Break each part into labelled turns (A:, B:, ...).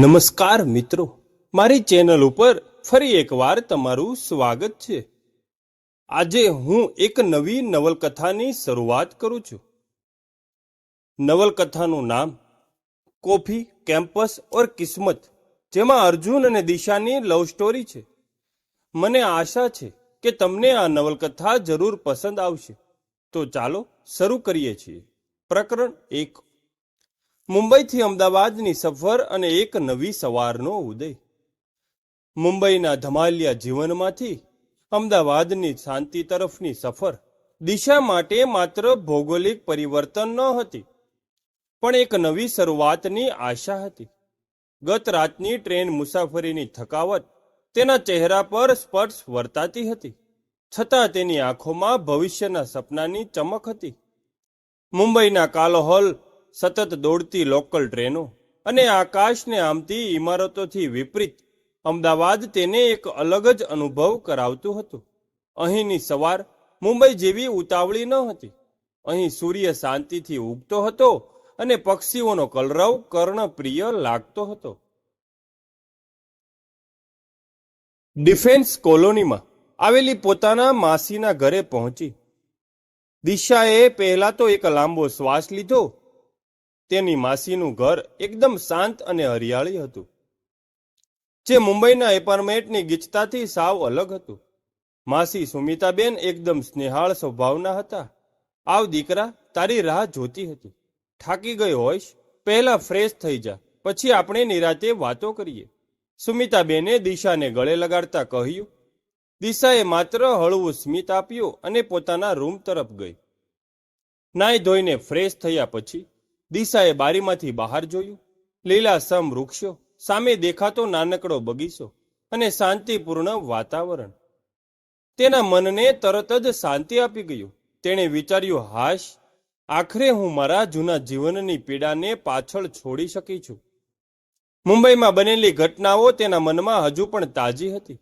A: નમસ્કાર મિત્રો. મારી ચેનલ ઉપર ફરી એકવાર તમારું સ્વાગત છે. આજે હું એક નવી નવલકથાની શરૂઆત કરું છું. નવલકથાનું નામ કોફી, કેમ્પસ ઓર કિસ્મત, જેમાં અર્જુન અને દિશાની લવ સ્ટોરી છે. મને આશા છે કે તમને આ નવલકથા જરૂર પસંદ આવશે. તો ચાલો શરૂ કરીએ છીએ. પ્રકરણ એક. મુંબઈથી અમદાવાદની સફર અને એક નવી સવારનો ઉદય. મુંબઈના ધમાલિયા જીવનમાંથી અમદાવાદની શાંતિ તરફની સફર દિશા માટે માત્ર ભૌગોલિક પરિવર્તન ન હતી, પણ એક નવી શરૂઆતની આશા હતી. ગત રાતની ટ્રેન મુસાફરીની થકાવટ તેના ચહેરા પર સ્પર્શ વર્તાતી હતી, છતાં તેની આંખોમાં ભવિષ્યના સપનાની ચમક હતી. મુંબઈના કાલોહોલ સતત દોડતી લોકલ ટ્રેનો અને આકાશને આમતી ઇમારતોથી વિપરીત, અમદાવાદ તેને એક અલગ જ અનુભવ કરાવતું હતું. અહીંની સવાર મુંબઈ જેવી ઉતાવળી ન હતી. અહીં સૂર્ય શાંતિથી ઉગતો હતો અને પક્ષીઓનો કલરવ કર્ણપ્રિય લાગતો હતો. ડિફેન્સ કોલોનીમાં આવેલી પોતાના માસીના ઘરે પહોંચી. દિશાએ પહેલા તો એક લાંબો શ્વાસ લીધો તેની માસીનું ઘર એકદમ શાંત અને હરિયાળી હતું. જે મુંબઈના એપાર્ટમેન્ટની ગીચતાથી સાવ અલગ હતું. માસી સુમિતાબેન એકદમ સ્નેહાળ સ્વભાવના હતા. આવ દીકરા, તારી રાહ જોતી હતી. થાકી ગઈ હોઈશ, પહેલા ફ્રેશ થઈ જા, પછી આપણે નિરાતે વાતો કરીએ. સુમિતાબેને દિશાને ગળે લગાડતા કહ્યું, દિશાએ માત્ર હળવું સ્મિત આપ્યું અને પોતાના રૂમ તરફ ગઈ. નાઈ ધોઈને ફ્રેશ થયા પછી દિશાએ બારીમાંથી બહાર જોયું. લીલાસમ વૃક્ષો, સામે દેખાતો નાનકડો બગીચો અને શાંતિપૂર્ણ વાતાવરણ. તેના મનને તરત જ શાંતિ આપી ગયું. તેણે વિચાર્યું, હાશ, આખરે હું મારા જૂના જીવનની પીડાને પાછળ છોડી શકી છું. મુંબઈમાં બનેલી ઘટનાઓ તેના મનમાં હજુ પણ તાજી હતી.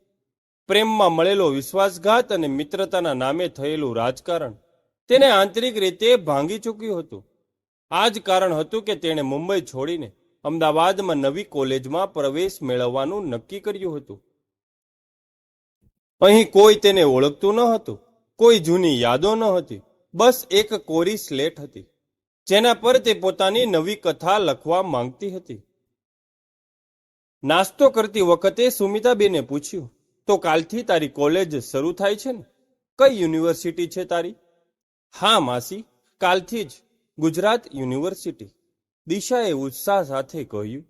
A: પ્રેમમાં મળેલો વિશ્વાસઘાત અને મિત્રતાના નામે થયેલું રાજકારણ તેને આંતરિક રીતે ભાંગી ચૂક્યું હતું. આ જ કારણ હતું કે તેણે મુંબઈ છોડીને અમદાવાદમાં નવી કોલેજમાં પ્રવેશ મેળવવાનું નક્કી કર્યું હતું. અહીં કોઈ તેને ઓળખતું ન હતું, કોઈ જૂની યાદો ન હતી, બસ એક કોરી સ્લેટ હતી, જેના પર તે પોતાની નવી કથા લખવા માંગતી હતી. નાસ્તો કરતી વખતે સુમિતાબેને પૂછ્યું, તો કાલથી તારી કોલેજ શરૂ થાય છે ને? કઈ યુનિવર્સિટી છે તારી? હા, માસી, કાલથી જ. ગુજરાત યુનિવર્સિટી. દિશાએ ઉત્સાહ સાથે કહ્યું,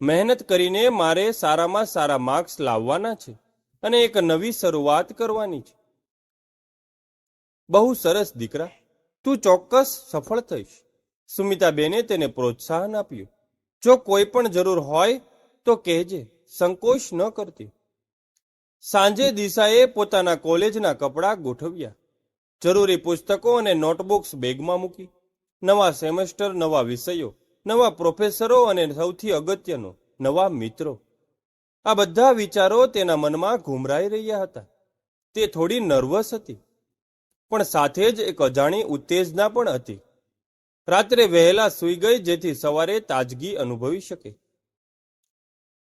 A: મહેનત કરીને મારે સારામાં સારા માર્ક્સ લાવવાના છે અને એક નવી શરૂઆત કરવાની છે. બહુ સરસ દીકરા, તું ચોક્કસ સફળ થઈશ. સુમિતાબેને તેને પ્રોત્સાહન આપ્યું, જો કોઈ પણ જરૂર હોય તો કહેજે, સંકોચ ન કરતી. સાંજે દિશાએ પોતાના કોલેજના કપડાં ગોઠવ્યા, જરૂરી પુસ્તકો અને નોટબુક્સ બેગમાં મૂકી નવા સેમેસ્ટર, નવા વિષયો, નવા પ્રોફેસરો અને સૌથી અગત્યનો, નવા મિત્રો. આ બધા વિચારો તેના મનમાં ઘૂમરાઈ રહ્યા હતા. તે થોડી નર્વસ હતી. પણ સાથે જ એક અજાણી ઉત્તેજના પણ હતી. રાત્રે વહેલા સૂઈ ગઈ જેથી સવારે તાજગી અનુભવી શકે.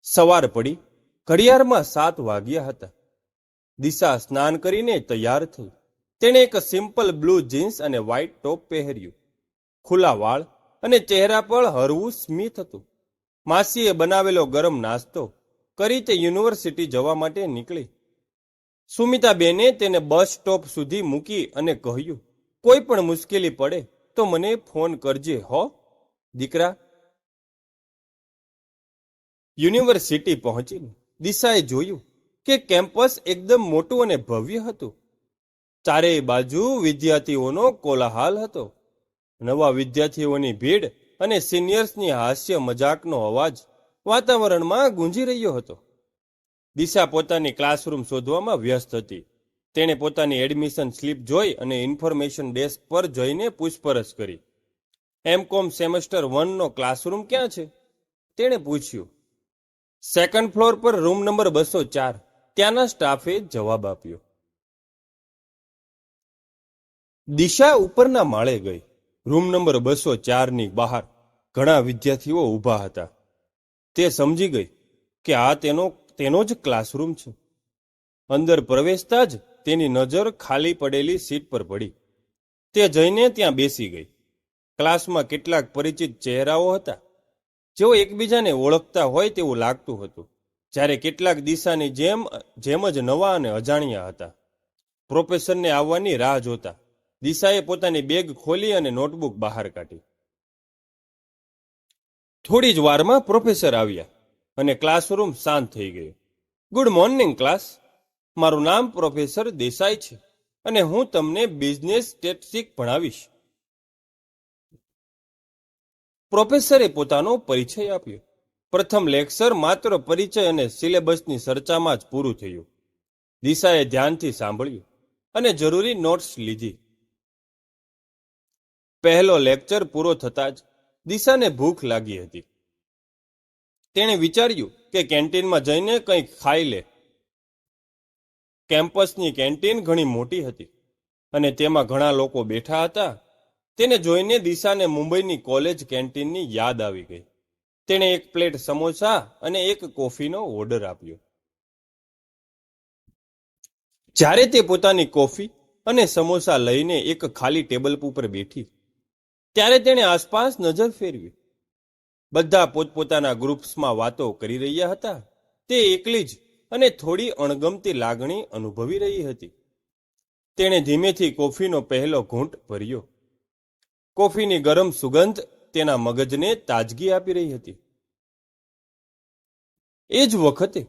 A: સવાર પડી. ઘડિયાળમાં સાત વાગ્યા હતા. દિશા સ્નાન કરીને તૈયાર થઈ. તેણે એક સિમ્પલ બ્લુ જીન્સ અને વ્હાઇટ ટોપ પહેર્યું. ખુલ્લા વાળ અને ચહેરા પર હરવું સ્મિત હતું. માસીએ બનાવેલો ગરમ નાસ્તો કરી તે યુનિવર્સિટી જવા માટે નીકળી. સુમિતાબેને તેને બસ સ્ટોપ સુધી મૂકી અને કહ્યું, કોઈ પણ મુશ્કેલી પડે તો મને ફોન કરજે, હો? દીકરા યુનિવર્સિટી પહોંચીને દિશાએ જોયું કે કેમ્પસ એકદમ મોટું અને ભવ્ય હતું. ચારેય બાજુ વિદ્યાર્થીઓનો કોલાહાલ હતો. નવા વિદ્યાર્થીઓની ભીડ અને સિનિયર્સની હાસ્ય મજાકનો અવાજ વાતાવરણમાં ગુંજી રહ્યો હતો. દિશા પોતાની ક્લાસરૂમ શોધવામાં વ્યસ્ત હતી. તેણે પોતાની એડમિશન સ્લીપ જોઈ અને ઇન્ફોર્મેશન ડેસ્ક પર જઈને પૂછપરછ કરી. એમકોમ સેમેસ્ટર વનનો ક્લાસરૂમ ક્યાં છે? તેણે પૂછ્યું. સેકન્ડ ફ્લોર પર રૂમ નંબર બસો ચાર. ત્યાંના સ્ટાફે જવાબ આપ્યો. દિશા ઉપરના માળે ગઈ. રૂમ નંબર બસો ચારની બહાર ઘણા વિદ્યાર્થીઓ ઊભા હતા. તે સમજી ગઈ કે આ તેનો તેનો જ ક્લાસરૂમ છે. અંદર પ્રવેશતા જ તેની નજર ખાલી પડેલી સીટ પર પડી. તે જઈને ત્યાં બેસી ગઈ. ક્લાસમાં કેટલાક પરિચિત ચહેરાઓ હતા. જેઓ એકબીજાને ઓળખતા હોય તેવું લાગતું હતું. જ્યારે કેટલાક દિશાની જેમ જેમ જ નવા અને અજાણ્યા હતા. પ્રોફેસરને આવવાની રાહ જોતા દિશાએ પોતાની બેગ ખોલી અને નોટબુક બહાર કાઢી. થોડી જ વારમાં પ્રોફેસર આવ્યા અને ક્લાસરૂમ શાંત થઈ ગયો. Good morning, class. મારું નામ પ્રોફેસર દેસાઈ છે અને હું તમને બિઝનેસ સ્ટેટિક ભણાવીશ. પ્રોફેસરે પોતાનો પરિચય આપ્યો. પ્રથમ લેક્ચર માત્ર પરિચય અને સિલેબસની ચર્ચામાં જ પૂરું થયું. દિશાએ ધ્યાનથી સાંભળ્યું અને જરૂરી નોટ્સ લીધી. પહેલો લેક્ચર પૂરો થતાં જ દિશાને ભૂખ લાગી હતી. તેણે વિચાર્યું કે કેન્ટીનમાં જઈને કંઈક ખાઈ લે. કેમ્પસની કેન્ટીન ઘણી મોટી હતી અને તેમાં ઘણા લોકો બેઠા હતા. તેને જોઈને દિશાને મુંબઈની કોલેજ કેન્ટીનની યાદ આવી ગઈ. તેણે એક પ્લેટ સમોસા અને એક કોફીનો ઓર્ડર આપ્યો. જ્યારે તે પોતાની કોફી અને સમોસા લઈને એક ખાલી ટેબલ ઉપર બેઠી ત્યારે તેણે આસપાસ નજર ફેરવી. બધા પોતપોતાના ગ્રુપ્સમાં વાતો કરી રહ્યા હતા. તે એકલી જ અને થોડી અણગમતી લાગણી અનુભવી રહી હતી. તેણે ધીમેથી કોફીનો પહેલો ઘૂંટ ભર્યો. કોફીની ગરમ સુગંધ તેના મગજને તાજગી આપી રહી હતી. એ જ વખતે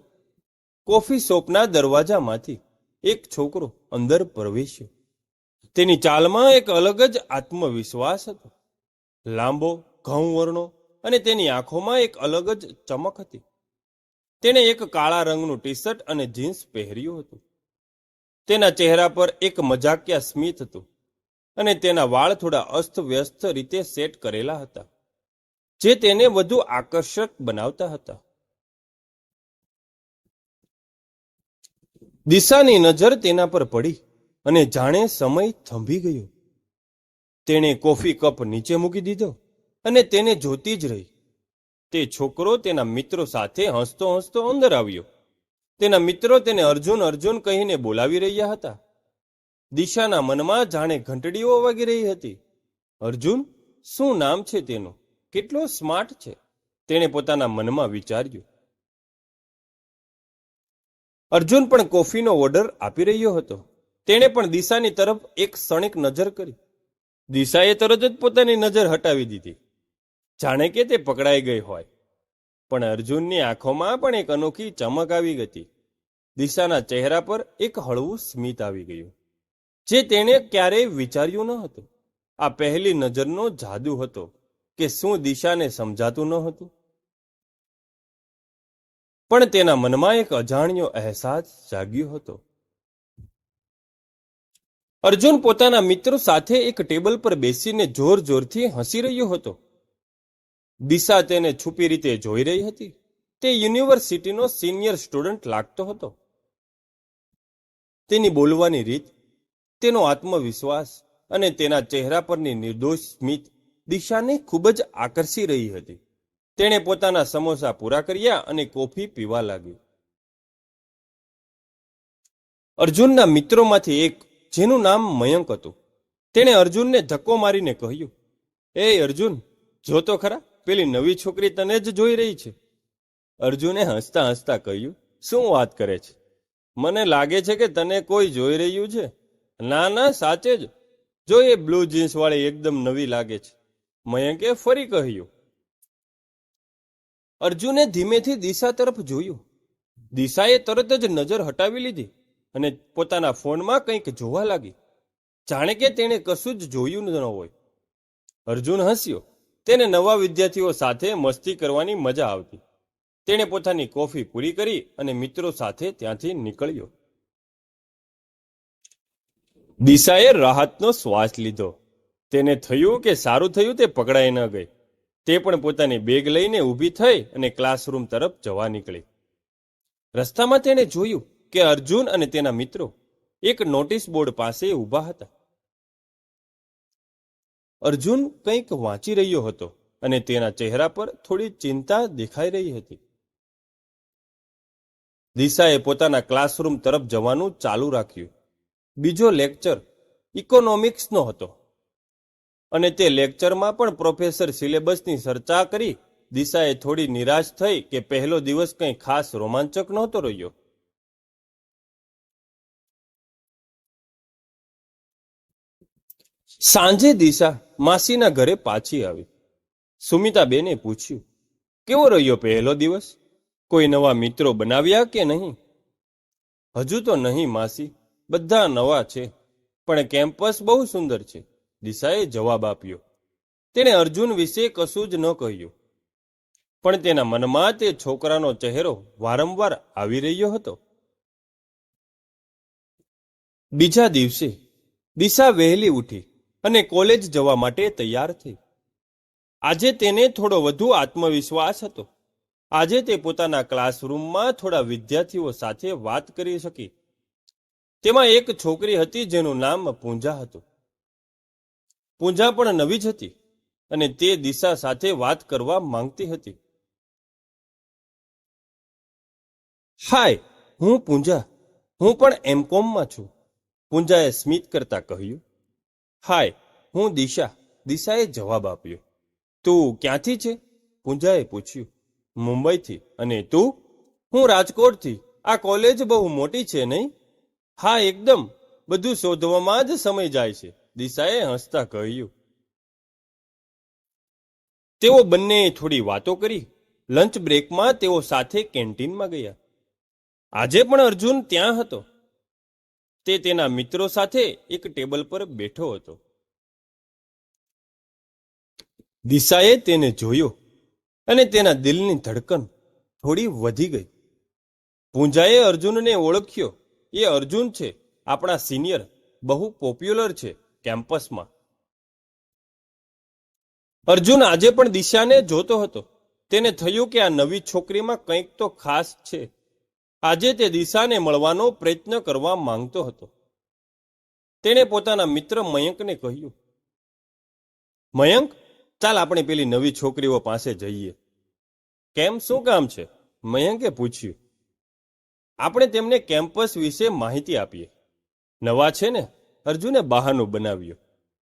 A: કોફી શોપના દરવાજામાંથી એક છોકરો અંદર પ્રવેશ્યો. તેની ચાલમાં એક અલગ જ આત્મવિશ્વાસ હતો. લાંબો ઘઉં વર્ણો અને તેની આંખોમાં એક અલગ જ ચમક હતી. તેણે એક કાળા રંગનું ટી શર્ટ અને જીન્સ પહેર્યું હતું. તેના ચહેરા પર એક મજાકિયા સ્મિત હતું અને તેના વાળ થોડા અસ્તવ્યસ્ત રીતે સેટ કરેલા હતા, જે તેને વધુ આકર્ષક બનાવતા હતા. દિશાની નજર તેના પર પડી. અને જાણે સમય થંભી ગયો. તેણે કોફી કપ નીચે મૂકી દીધો અને તેને જોતી જ રહી. તે છોકરો તેના મિત્રો સાથે હસતો હસતો અંદર આવ્યો. તેના મિત્રો તેને અર્જુન અર્જુન કહીને બોલાવી રહ્યા હતા. દિશાના મનમાં જાણે ઘંટડીઓ વાગી રહી હતી. અર્જુન, શું નામ છે તેનું? કેટલો સ્માર્ટ છે, તેણે પોતાના મનમાં વિચાર્યું. અર્જુન પણ કોફીનો ઓર્ડર આપી રહ્યો હતો. તેણે પણ દિશાની તરફ એક ક્ષણિક નજર કરી. દિશાએ તરત જ પોતાની નજર હટાવી દીધી. જાણે કે તે પકડાઈ ગઈ હોય. પણ અર્જુનની આંખોમાં પણ એક અનોખી ચમક આવી ગઈ. દિશાના ચહેરા પર એક હળવું સ્મિત આવી ગયું, જે તેણે ક્યારેય વિચાર્યું ન હતું. આ પહેલી નજરનો જાદુ હતો કે શું દિશાને સમજાતું ન હતું. પણ તેના મનમાં એક અજાણ્યો અહેસાસ જાગ્યો હતો. અર્જુન પોતાના મિત્રો સાથે એક ટેબલ પર બેસીને જોર જોરથી હસી રહ્યો હતો. દિશા તેને છુપી રીતે જોઈ રહી હતી. તે યુનિવર્સિટીનો સિનિયર સ્ટુડન્ટ લાગતો હતો. તેની બોલવાની રીત, તેનો આત્મવિશ્વાસ અને તેના ચહેરા પરની નિર્દોષ સ્મિત દિશાને ખૂબ જ આકર્ષી રહી હતી. તેણે પોતાના સમોસા પૂરા કર્યા અને કોફી પીવા લાગી અર્જુનના મિત્રોમાંથી એક જેનું નામ મયંક હતું. તેણે અર્જુનને ધક્કો મારીને કહ્યું, એ અર્જુન, જો તો ખરા, પેલી નવી છોકરી તને જ જોઈ રહી છે. અર્જુને હસતા હસતા કહ્યું, શું વાત કરે છે? મને લાગે છે કે તને કોઈ જોઈ રહ્યું છે. ના ના, સાચે જ. જો એ બ્લુ જીન્સ વાળી એકદમ નવી લાગે છે. મયંકે ફરી કહ્યું. અર્જુને ધીમેથી દિશા તરફ જોયું. દિશાએ તરત જ નજર હટાવી લીધી. અને પોતાના ફોનમાં કંઈક જોવા લાગી. જાણે કે તેણે કશું જ જોયું ન હોય. અર્જુન હસ્યો. તેને નવા વિદ્યાર્થીઓ સાથે મસ્તી કરવાની મજા આવતી. તેણે પોતાની કોફી પૂરી કરી અને મિત્રો સાથે ત્યાંથી નીકળ્યો. દિશાએ રાહતનો શ્વાસ લીધો. તેને થયું કે સારું થયું તે પકડાઈ ન ગઈ. તે પણ પોતાની બેગ લઈને ઊભી થઈ અને ક્લાસરૂમ તરફ જવા નીકળી. રસ્તામાં તેણે જોયું કે અર્જુન અને તેના મિત્રો એક નોટિસ બોર્ડ પાસે ઊભા હતા. અર્જુન કંઈક વાંચી રહ્યો હતો અને તેના ચહેરા પર થોડી ચિંતા દેખાઈ રહી હતી. દિશાએ પોતાના ક્લાસરૂમ તરફ જવાનું ચાલુ રાખ્યું. બીજો લેક્ચર ઇકોનોમિક્સનો હતો. અને તે લેક્ચરમાં પણ પ્રોફેસર સિલેબસની ચર્ચા કરી, દિશાએ થોડી નિરાશ થઈ કે પહેલો દિવસ કંઈ ખાસ રોમાંચક નહોતો રહ્યો. સાંજે દિશા માસીના ઘરે પાછી આવી. સુમિતાબેને પૂછ્યું, કેવો રહ્યો પહેલો દિવસ? કોઈ નવા મિત્રો બનાવ્યા કે નહીં? હજુ તો નહીં માસી, બધા નવા છે, પણ કેમ્પસ બહુ સુંદર છે, દિશાએ જવાબ આપ્યો. તેણે અર્જુન વિશે કશું જ ન કહ્યું. પણ તેના મનમાં તે છોકરાનો ચહેરો વારંવાર આવી રહ્યો હતો. બીજા દિવસે દિશા વહેલી ઉઠી. અને કોલેજ જવા માટે તૈયાર થઈ. આજે તેને થોડો વધુ આત્મવિશ્વાસ હતો. આજે તે પોતાના ક્લાસરૂમમાં થોડા વિદ્યાર્થીઓ સાથે વાત કરી શકી. તેમાં એક છોકરી હતી જેનું નામ પૂંજા હતું. પૂંજા પણ નવી જ હતી અને તે દિશા સાથે વાત કરવા માંગતી હતી. હાય, હું પૂંજા. હું પણ એમકોમમાં છું, પૂંજાએ સ્મિત કરતા કહ્યું. હાય, હું દિશા. દિશાએ જવાબ આપ્યો. તું ક્યાંથી છે? પૂંજાએ પૂછ્યું. મુંબઈથી. અને તું? હું રાજકોટથી. આ કોલેજ બહુ મોટી છે નહીં? હા, એકદમ. બધું શોધવામાં જ સમય જાય છે. દિશાએ હસતા કહ્યું. તેઓ બંને થોડી વાતો કરી. લંચ બ્રેકમાં તેઓ સાથે કેન્ટીનમાં ગયા. આજે પણ અર્જુન ત્યાં હતો. તે તેના મિત્રો સાથે એક ટેબલ પર બેઠો હતો. દિશાએ તેને જોયો અને તેના દિલની ધડકન થોડી વધી ગઈ. પૂંજાએ અર્જુનને ઓળખ્યો, એ અર્જુન છે, આપણા સિનિયર, બહુ પોપ્યુલર છે, કેમ્પસમાં. અર્જુન આજે પણ દિશાને જોતો હતો. તેને થયું કે આ નવી છોકરીમાં કંઈક તો ખાસ છે. આજે તે દિશાને મળવાનો પ્રયત્ન કરવા માંગતો હતો. તેણે પોતાના મિત્ર મયંકને કહ્યું, મયંક, ચાલ આપણે પેલી નવી છોકરીઓ પાસે જઈએ. કેમ? શું કામ છે? મયંકે પૂછ્યું. આપણે તેમને કેમ્પસ વિશે માહિતી આપીએ. નવા છે ને? અર્જુને બહાનું બનાવ્યું.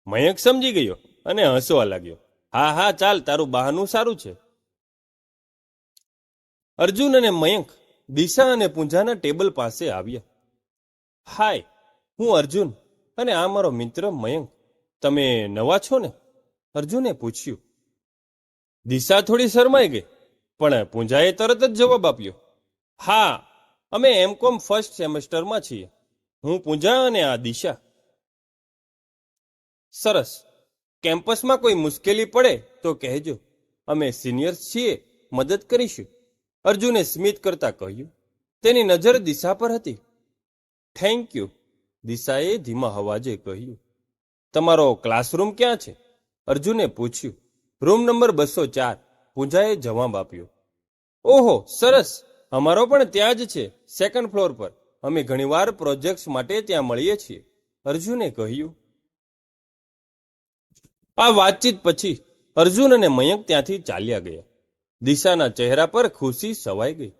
A: મયંક સમજી ગયો અને હસવા લાગ્યો. હા હા, ચાલ, તારું બહાનું સારું છે. અર્જુન અને મયંક દિશા અને પૂંજાના ટેબલ પાસે આવ્યા. હાય, હું અર્જુન અને આ મારો મિત્ર મયંક. તમે નવા છો ને? અર્જુને પૂછ્યું. દિશા થોડી શરમાઈ ગઈ, પણ પૂંજાએ તરત જ જવાબ આપ્યો. હા, અમે એમકોમ ફર્સ્ટ સેમેસ્ટરમાં છીએ. હું પૂંજા અને આ દિશા. સરસ. કેમ્પસમાં કોઈ મુશ્કેલી પડે તો કહેજો. અમે સિનિયર્સ છીએ, મદદ કરીશું. અર્જુને સ્મિત કરતા કહ્યું, તેની નજર દિશા પર હતી. થેન્ક યુ દિશાએ ધીમા અવાજે કહ્યું. તમારો ક્લાસરૂમ ક્યાં છે? અર્જુને પૂછ્યું. રૂમ નંબર બસો ચાર. પૂજાએ જવાબ આપ્યો. ઓહો, સરસ. અમારો પણ ત્યાં જ છે સેકન્ડ ફ્લોર પર. અમે ઘણીવાર પ્રોજેક્ટ્સ માટે ત્યાં મળીએ છીએ. અર્જુને કહ્યું. આ વાતચીત પછી અર્જુન અને મયંક ત્યાંથી ચાલ્યા ગયા. દિશાના ચહેરા પર ખુશી સવાઈ ગઈ.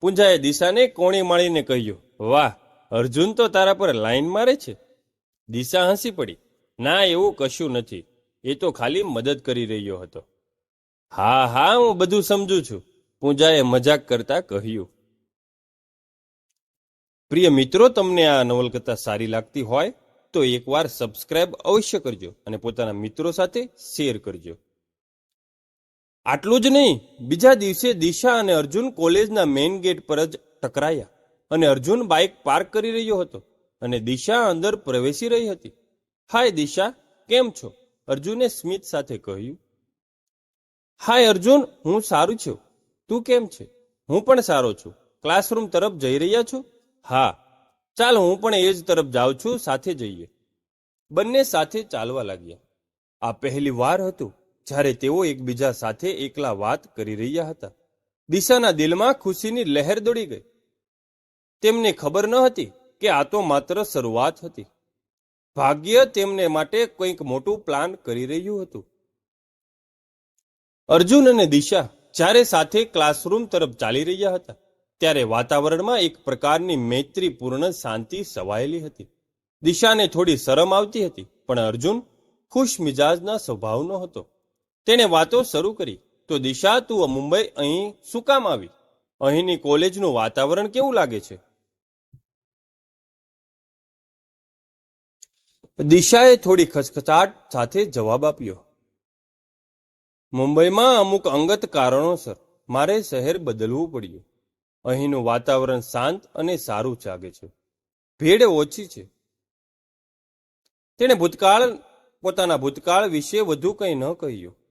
A: પૂંજાએ દિશાને કોણી માળીને કહ્યું, વાહ, અર્જુન તો તારા પર લાઈન મારે છે. દિશા હસી પડી. ના, એવું કશું નથી. એ તો ખાલી મદદ કરી રહ્યો હતો. હા હા, હું બધું સમજુ છું, પૂંજાએ મજાક કરતા કહ્યું. પ્રિય મિત્રો, તમને આ નવલકથા સારી લાગતી હોય તો એકવાર સબસ્ક્રાઇબ અવશ્ય કરજો અને પોતાના મિત્રો સાથે શેર કરજો. આટલું જ નહીં, બીજા દિવસે દિશા અને અર્જુન કોલેજના મેઇન ગેટ પર જ ટકરાયા અને અર્જુન બાઇક પાર્ક કરી રહ્યો હતો અને દિશા અંદર પ્રવેશી રહી હતી. હાય દિશા, કેમ છો? અર્જુને સ્મિત સાથે કહ્યું. હાય અર્જુન, હું સારું છું. તું કેમ છે? હું પણ સારો છું. ક્લાસરૂમ તરફ જઈ રહ્યા છો? હા. ચાલ, હું પણ એ જ તરફ જાઉં છું, સાથે જઈએ. બંને સાથે ચાલવા લાગ્યા. આ પહેલી વાર હતું જ્યારે તેઓ એકબીજા સાથે એકલા વાત કરી રહ્યા હતા. દિશાના દિલમાં ખુશીની લહેર દોડી ગઈ. તેમને ખબર ન હતી કે આ તો માત્ર શરૂઆત હતી. ભાગ્ય તેમને માટે કંઈક મોટું પ્લાન કરી રહ્યું હતું. અર્જુન અને દિશા જ્યારે સાથે ક્લાસરૂમ તરફ ચાલી રહ્યા હતા. ત્યારે વાતાવરણમાં એક પ્રકારની મૈત્રીપૂર્ણ શાંતિ સવાયેલી હતી. દિશાને થોડી શરમ આવતી હતી, પણ અર્જુન ખુશ મિજાજના સ્વભાવનો હતો. તેણે વાતો શરૂ કરી. તો દિશા, તું મુંબઈ અહીં શું કામ આવી? અહીંની કોલેજનું વાતાવરણ કેવું લાગે છે? દિશાએ થોડી ખચખચાટ સાથે જવાબ આપ્યો. મુંબઈમાં અમુક અંગત કારણોસર મારે શહેર બદલવું પડ્યું. અહીંનું વાતાવરણ શાંત અને સારું ચાગે છે. ભીડ ઓછી છે. તેણે ભૂતકાળ, પોતાના ભૂતકાળ વિશે વધુ કંઈ ન કહ્યું.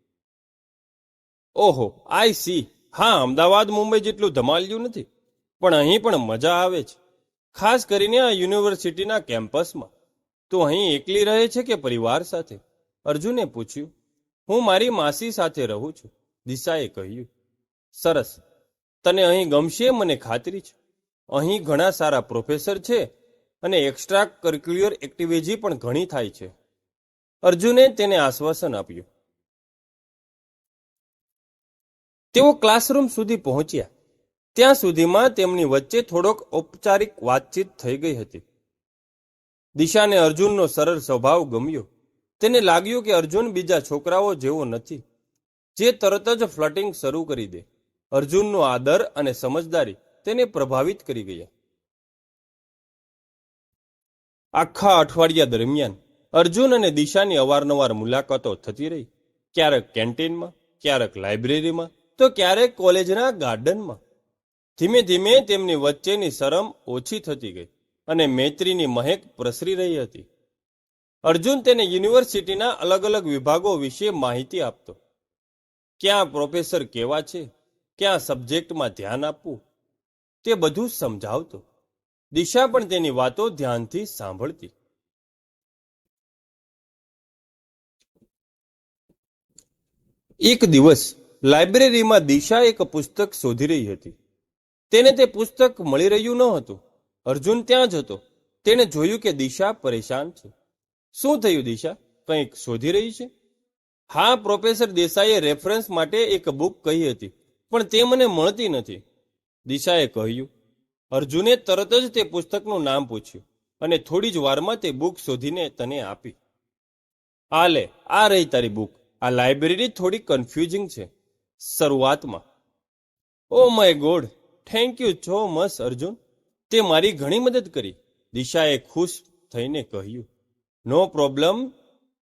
A: ઓહો, આઈ સી. હા, અમદાવાદ, મુંબઈ જેટલું ધમાલ્યું નથી. પણ અહીં પણ મજા આવે છે. ખાસ કરીને આ યુનિવર્સિટીના કેમ્પસમાં. તું અહીં એકલી રહે છે કે પરિવાર સાથે? અર્જુને પૂછ્યું. હું મારી માસી સાથે રહું છું, દિશાએ કહ્યું. સરસ. તને અહીં ગમશે મને ખાતરી છે. અહીં ઘણા સારા પ્રોફેસર છે અને એક્સ્ટ્રા કરિક્યુલર એક્ટિવિટી પણ ઘણી થાય છે. અર્જુને તેને આશ્વાસન આપ્યું. તેઓ ક્લાસરૂમ સુધી પહોંચ્યા. ત્યાં સુધીમાં તેમની વચ્ચે થોડોક ઔપચારિક વાતચીત થઈ ગઈ હતી. દિશાને અર્જુનનો સરળ સ્વભાવ ગમ્યો. તેને લાગ્યું કે અર્જુન બીજા છોકરાઓ જેવો નથી, જે તરત જ ફ્લટિંગ શરૂ કરી દે. અર્જુનનો આદર અને સમજદારી તેને પ્રભાવિત કરી ગયા. આખા અઠવાડિયા દરમિયાન અર્જુન અને દિશાની અવારનવાર મુલાકાતો થતી રહી. ક્યારેક કેન્ટીનમાં, ક્યારેક લાઇબ્રેરીમાં તો ક્યારેક કોલેજના ગાર્ડનમાં ધીમે ધીમે તેમની વચ્ચેની શરમ ઓછી થતી ગઈ અને મૈત્રીની મહેક પ્રસરી રહી હતી. અર્જુન તેને યુનિવર્સિટીના અલગ અલગ વિભાગો વિશે માહિતી આપતો. ક્યાં પ્રોફેસર કેવા છે? ક્યાં સબ્જેક્ટમાં ધ્યાન આપવું? તે બધું સમજાવતો. દિશા પણ તેની વાતો ધ્યાનથી સાંભળતી. એક દિવસ લાઇબ્રેરીમાં દિશા એક પુસ્તક શોધી રહી હતી. તેને તે પુસ્તક મળી રહ્યું ન હતું. અર્જુન ત્યાં જ હતો. તેણે જોયું કે દિશા પરેશાન છે. શું થયું દિશા? કંઈક શોધી રહી છે? હા, પ્રોફેસર દેસાઈએ રેફરન્સ માટે એક બુક કહી હતી, પણ તે મને મળતી નથી. દિશાએ કહ્યું, અર્જુને તરત જ તે પુસ્તકનું નામ પૂછ્યું અને થોડી જ વારમાં તે બુક શોધીને તને આપી. આ લે, આ રહી તારી બુક. આ લાઇબ્રેરી થોડી કન્ફ્યુઝિંગ છે. શરૂઆતમાં. ઓ my God thank you so much Arjun. તે મારી ઘણી મદદ કરી. દિશાએ ખુશ થઈને કહ્યું નો પ્રોબ્લેમ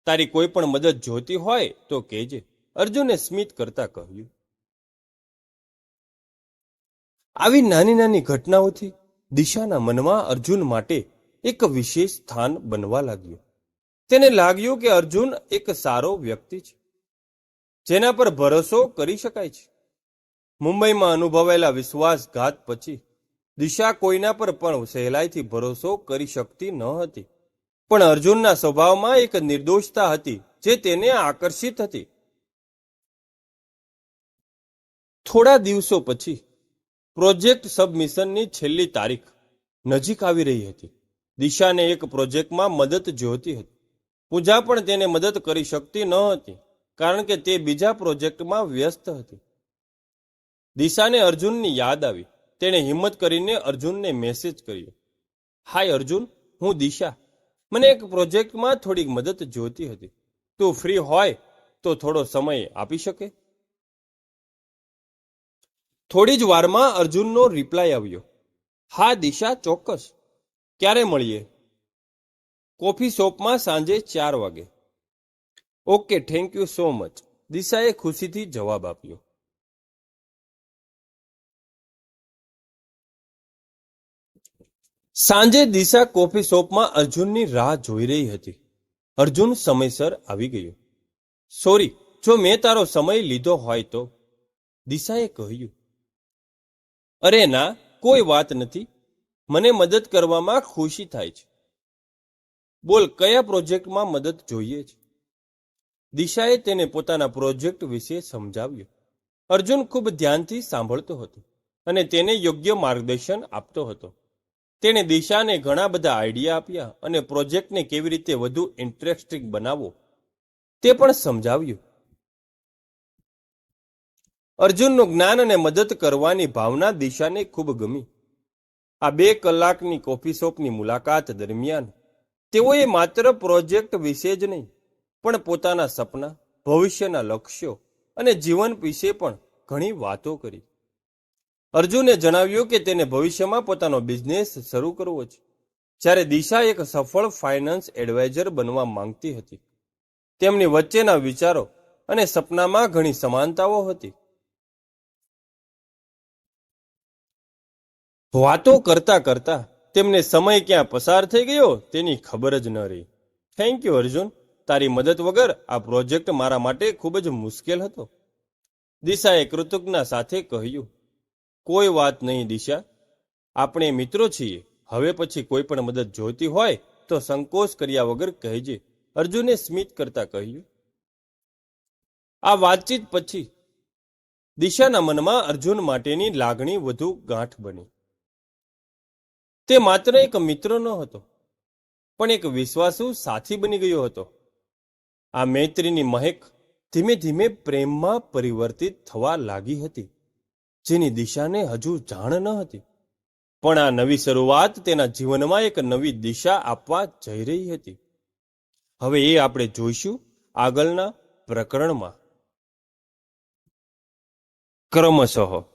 A: તારી કોઈ પણ મદદ જોતી હોય તો કહેજે. અર્જુને સ્મિત કરતા કહ્યું, આવી નાની નાની ઘટનાઓથી દિશાના મનમાં અર્જુન માટે એક વિશેષ સ્થાન બનવા લાગ્યું. તેને લાગ્યું કે અર્જુન એક સારો વ્યક્તિ છે. જેના પર ભરોસો કરી શકાય છે. મુંબઈમાં અનુભવાયેલા વિશ્વાસઘાત પછી દિશા કોઈના પર પણ સહેલાઈથી ભરોસો કરી શકતી ન હતી. પણ અર્જુનના સ્વભાવમાં એક નિર્દોષતા હતી જે તેને આકર્ષિત હતી. થોડા દિવસો પછી પ્રોજેક્ટ સબમિશનની છેલ્લી તારીખ નજીક આવી રહી હતી. દિશાને એક પ્રોજેક્ટમાં મદદ જોઈતી હતી. પૂજા પણ તેને મદદ કરી શકતી ન હતી. કારણ કે તે બીજા પ્રોજેક્ટમાં વ્યસ્ત હતી. દિશાને અર્જુનની યાદ આવી. તેણે હિંમત કરીને અર્જુનને મેસેજ કર્યો. હાય અર્જુન, હું દિશા. મને એક પ્રોજેક્ટમાં થોડીક મદદ જોઈતી હતી. તું ફ્રી હોય તો થોડો સમય આપી શકે? થોડી જ વારમાં અર્જુનનો રિપ્લાય આવ્યો. હા, દિશા, ચોક્કસ. ક્યારે મળીએ? કોફી શોપમાં સાંજે ચાર વાગે. Okay thank you so much દિશાએ ખુશીથી જવાબ આપ્યો સાંજે દિશા કોફી શોપમાં અર્જુનની રાહ જોઈ રહી હતી. અર્જુન સમયસર આવી ગયો. સોરી જો મેં તારો સમય લીધો હોય તો. દિશાએ કહ્યું. અરે ના, કોઈ વાત નથી. મને મદદ કરવામાં ખુશી થાય છે. બોલ, કયા પ્રોજેક્ટમાં મદદ જોઈએ છે? દિશાએ તેને પોતાના પ્રોજેક્ટ વિશે સમજાવ્યો. અર્જુન ખૂબ ધ્યાનથી સાંભળતો હતો અને તેને યોગ્ય માર્ગદર્શન આપતો હતો. તેણે દિશાને ઘણા બધા આઈડિયા આપ્યા અને પ્રોજેક્ટને કેવી રીતે વધુ ઇન્ટરેસ્ટિંગ બનાવવો તે પણ સમજાવ્યું. અર્જુનનું જ્ઞાન અને મદદ કરવાની ભાવના દિશાને ખૂબ ગમી. આ બે કલાકની કોફી શોપની મુલાકાત દરમિયાન તેઓએ માત્ર પ્રોજેક્ટ વિશે જ નહીં પણ પોતાના સપના, ભવિષ્યના લક્ષ્યો અને જીવન વિશે પણ ઘણી વાતો કરી. અર્જુને જણાવ્યું કે તેને ભવિષ્યમાં પોતાનો બિઝનેસ શરૂ કરવો છે. જ્યારે દિશા એક સફળ ફાઇનાન્સ એડવાઇઝર બનવા માંગતી હતી. તેમની વચ્ચેના વિચારો અને સપનામાં ઘણી સમાનતાઓ હતી. વાતો કરતા કરતા તેમને સમય ક્યાં પસાર થઈ ગયો તેની ખબર જ ન રહી. Thank you Arjun. તારી મદદ વગર આ પ્રોજેક્ટ મારા માટે ખૂબ જ મુશ્કેલ હતો. દિશાએ કૃતજ્ઞા સાથે કહ્યું, કોઈ વાત નહીં દિશા. આપણે મિત્રો છીએ. હવે પછી કોઈ પણ મદદ જોઈતી હોય તો સંકોચ કર્યા વગર કહેજે. અર્જુને સ્મિત કરતા કહ્યું, આ વાતચીત પછી. દિશાના મનમાં અર્જુન માટેની લાગણી વધુ ગાંઠ બની. તે માત્ર એક મિત્ર ન હતો પણ એક વિશ્વાસુ સાથી બની ગયો હતો. આ મૈત્રીની મહેક ધીમે ધીમે પ્રેમમાં પરિવર્તિત થવા લાગી હતી. જેની દિશાને હજુ જાણ ન હતી. પણ આ નવી શરૂઆત તેના જીવનમાં એક નવી દિશા આપવા જઈ રહી હતી. હવે એ આપણે જોઈશું આગળના પ્રકરણમાં. ક્રમશઃ